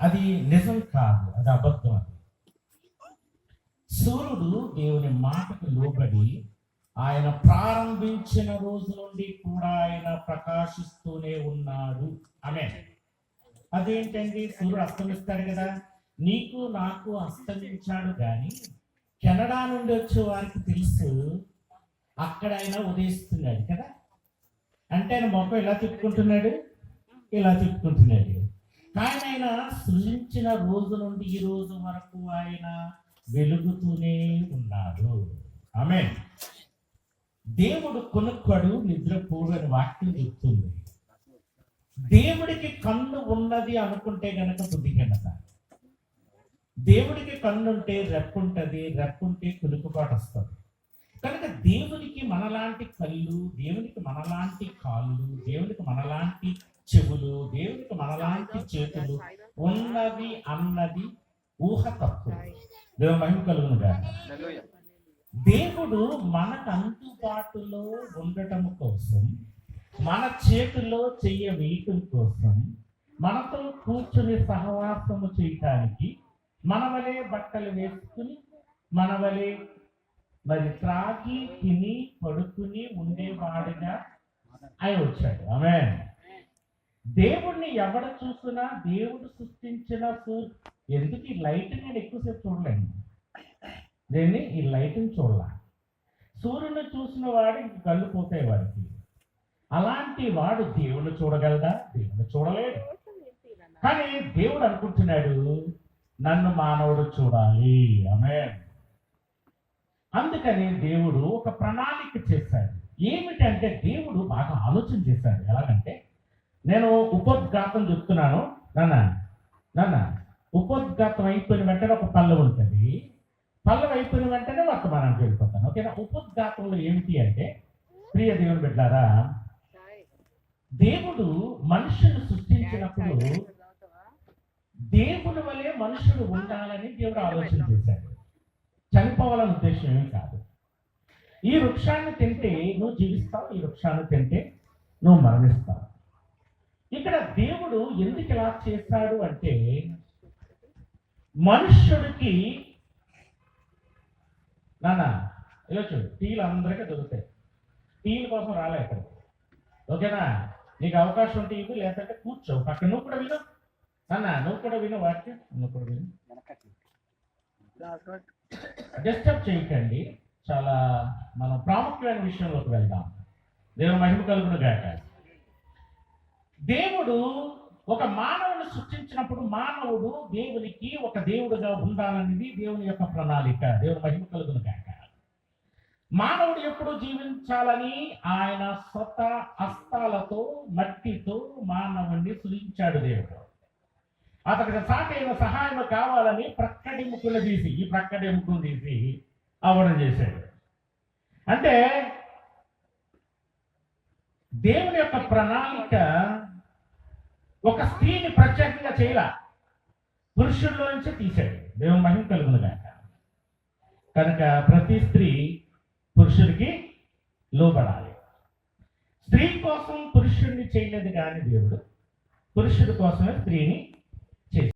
అది నిజం కాదు అది అబద్ధం అది. సూర్యుడు దేవుని మాటకు లోబడి ఆయన ప్రారంభించిన రోజు నుండి కూడా ఆయన ప్రకాశిస్తూనే ఉన్నాడు ఆమె అదేంటండి? సూర్యుడు అస్తమిస్తాడు కదా. నీకు నాకు అస్తమించాడు కానీ కెనడా నుండి వచ్చే వారికి తెలుసు అక్కడ ఆయన ఉదయిస్తున్నాడు కదా. అంటే ఆయన మొక్క ఇలా తిప్పుకుంటున్నాడు ఇలా తిప్పుకుంటున్నాడు. కానీ ఆయన సృజించిన రోజు నుండి ఈ రోజు వరకు ఆయన వెలుగుతూనే ఉన్నాడు. ఆమె దేవుడు కొనుక్కోడు నిద్రపోడని వాక్యం చెప్తుంది. దేవుడికి కన్ను ఉన్నది అనుకుంటే గనక బుద్ధిహీనత. దేవుడికి కన్ను ఉంటే రెప్పుంటది రెప్పుంటే కులుకుపాటు వస్తుంది కనుక దేవునికి మనలాంటి కళ్ళు దేవునికి మనలాంటి కాళ్ళు దేవునికి మనలాంటి చెవులు దేవునికి మనలాంటి చేతులు ఉన్నది అన్నది ఊహ తప్పు. దేవుని మహిమ కలుగును గాక. దేవుడు మనకు అందుబాటులో ఉండటం కోసం మన చేతిలో చెయ్య వేయటం కోసం మనతో కూర్చుని సహవాసము చేయటానికి మన వలె బట్టలు వేసుకుని మన వలె మరి త్రాగి తిని పడుకుని ఉండేవాడిగా ఆయన వచ్చాడు. ఆమె దేవుణ్ణి ఎవడ చూసినా దేవుడు సృష్టించిన సూ- ఎందుకు ఈ లైట్ నేను ఎక్కువసేపు చూడలేను? దీన్ని? ఈ లైట్ని చూడాల? సూర్యుని చూసిన వాడు కళ్ళు పోతాయి వాడికి. అలాంటి వాడు దేవుణ్ణి చూడగలదా దేవుణ్ణి చూడలేడు. కానీ దేవుడు అనుకుంటున్నాడు నన్ను మానవుడు చూడాలి. ఆమె అందుకని దేవుడు ఒక ప్రణాళిక చేశాడు. ఏమిటంటే దేవుడు బాగా ఆలోచన చేశాడు. ఎలాగంటే నేను ఉపోద్ఘాతం చెప్తున్నాను. నాన్న నాన్న ఉపోద్ఘాతం అయిపోయిన వెంటనే ఒక పల్లె ఉంటుంది. పల్లవి అయిపోయిన వెంటనే వర్తమానానికి వెళ్ళిపోతాను. ఓకేనా? ఉపోద్ఘాతంలో ఏమిటి అంటే ప్రియ దేవుని బిడ్డారా దేవుడు మనుషులు సృష్టించినప్పుడు దేవుని వలె మనుషులు ఉండాలని దేవుడు ఆలోచన చేశాడు. చనిపోవాలనే ఉద్దేశం ఏమి కాదు. ఈ వృక్షాన్ని తింటే నువ్వు జీవిస్తావు ఈ వృక్షాన్ని తింటే నువ్వు మరణిస్తావు. ఇక్కడ దేవుడు ఎందుకు ఇలా చేశాడు అంటే మనుష్యుడికి నాన్న ఇలా చూడు టీలు అందరికీ దొరుకుతాయి. టీల కోసం రాలే ఇక్కడ ఓకేనా? నీకు అవకాశం ఉంటే ఇవ్వు లేదంటే కూర్చో. పక్కన నువ్వు కూడా విను. నాన్న నువ్వు కూడా విను వాక్యం. నువ్వు కూడా విను. డిస్టర్బ్ చేయకండి. చాలా మనం ప్రాముఖ్యమైన విషయంలోకి వెళ్దాం. దేవుడు మహిమ కలుగును గాక దేవుడు ఒక మానవుని సృష్టించినప్పుడు మానవుడు దేవునికి ఒక దేవుడుగా ఉండాలనేది దేవుని యొక్క ప్రణాళిక దేవుని మహిమ కలుగును కాక మానవుడు ఎప్పుడు జీవించాలని? ఆయన స్వత హస్తాలతో మట్టితో మానవుణ్ణి సృజించాడు దేవుడు. అతనికి సాటైన సహాయం కావాలని ప్రక్కడి ముక్కులు తీసి ఈ ప్రక్కడి ముక్కులు తీసి అవడం చేశాడు. అంటే దేవుని యొక్క ప్రణాళిక ఒక స్త్రీని ప్రత్యేకంగా చేయాల. పురుషుల్లో నుంచే తీశాడు దేవ మహిమ కలుగును కనుక ప్రతి స్త్రీ పురుషుడికి లోబడాలి. స్త్రీ కోసం పురుషుడిని చేయలేదు కానీ దేవుడు పురుషుడి కోసమే స్త్రీని